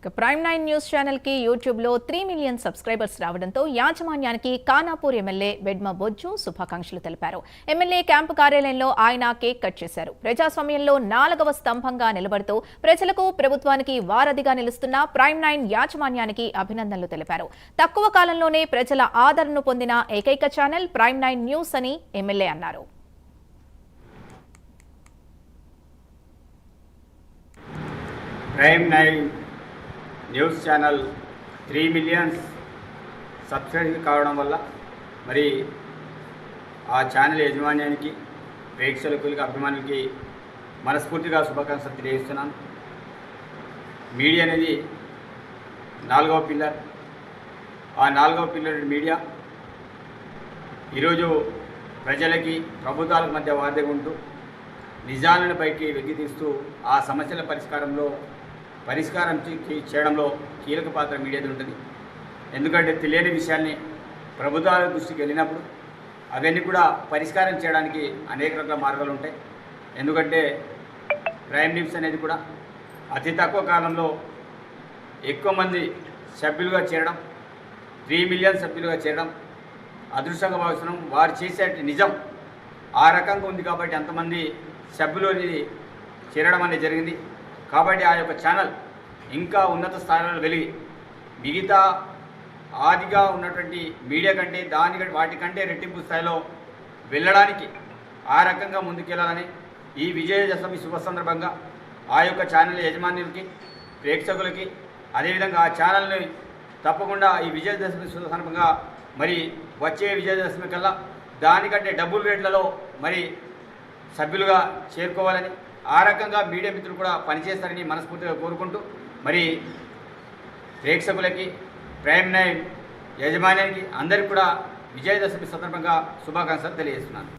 ఇక prime nine news ఛానల్కి three million subscribers రావడంతో యాజమాన్యానికి కానాపూర్ ఎమ్మెల్యే బెడ్మ బొజ్జు శుభాకాంక్షలు తెలిపారు. ఎమ్మెల్యే క్యాంపు కార్యాలయంలో ఆయన కేక్ కట్ చేశారు. ప్రజాస్వామ్యంలో నాలుగవ స్తంభంగా నిలబడుతూ ప్రజలకు ప్రభుత్వానికి వారధిగా నిలుస్తున్న ప్రైమ్ నైన్ యాజమాన్యానికి అభినందనలు తెలిపారు. తక్కువ కాలంలోనే ప్రజల ఆదరణను పొందిన ఏకైక ఛానల్ ప్రైమ్ నైన్ న్యూస్ అని ఎమ్మెల్యే అన్నారు. Prime nine news channel three millions subscribe కావడం వల్ల మరి ఆ ఛానల్ యాజమాన్యానికి ప్రేక్షకులకి అభిమానులకి మనస్ఫూర్తిగా శుభాకాంక్షలు తెలియజేస్తున్నాను. మీడియా అనేది నాలుగవ పిల్లర్. ఆ నాలుగవ పిల్లర్ మీడియా ఈరోజు ప్రజలకి ప్రభుత్వాల మధ్య వార్తగా ఉంటూ నిజాలను పైకి వెగ్గి తీస్తూ ఆ సమస్యల పరిష్కారంలో పరిష్కారం చేయడంలో కీలక పాత్ర మీడియాది ఉంటుంది. ఎందుకంటే తెలియని విషయాల్ని ప్రభుత్వాల దృష్టికి వెళ్ళినప్పుడు అవన్నీ కూడా పరిష్కారం చేయడానికి అనేక రకాల మార్గాలు ఉంటాయి. ఎందుకంటే ప్రైమ్ న్యూస్ అనేది కూడా అతి తక్కువ కాలంలో ఎక్కువ మంది సభ్యులుగా చేరడం త్రీ మిలియన్ సభ్యులుగా చేరడం అదృష్టంగా భావిస్తున్నాం. వారు చేసే నిజం ఆ రకంగా ఉంది కాబట్టి అంతమంది సభ్యులు అనేది చేరడం అనేది జరిగింది. కాబట్టి ఆ యొక్క ఛానల్ ఇంకా ఉన్నత స్థాయిలో వెలిగి మిగతా ఆదిగా ఉన్నటువంటి మీడియా కంటే దాని వాటికంటే రెట్టింపు స్థాయిలో వెళ్ళడానికి ఆ రకంగా ముందుకెళ్ళాలని ఈ విజయదశమి శుభ సందర్భంగా ఆ యొక్క ఛానల్ యజమానులకి ప్రేక్షకులకి అదేవిధంగా ఆ ఛానల్ని తప్పకుండా ఈ విజయదశమి శుభ సందర్భంగా మరి వచ్చే విజయదశమి కల్లా దానికంటే డబుల్ రేట్లలో మరి సభ్యులుగా చేరుకోవాలని ఆ రకంగా మీడియా మిత్రులు కూడా పనిచేస్తారని మనస్ఫూర్తిగా కోరుకుంటూ మరి ప్రేక్షకులకి ప్రైమ్ నైన్ యజమానికి అందరికీ కూడా విజయదశమి సందర్భంగా శుభాకాంక్షలు తెలియజేస్తున్నాను.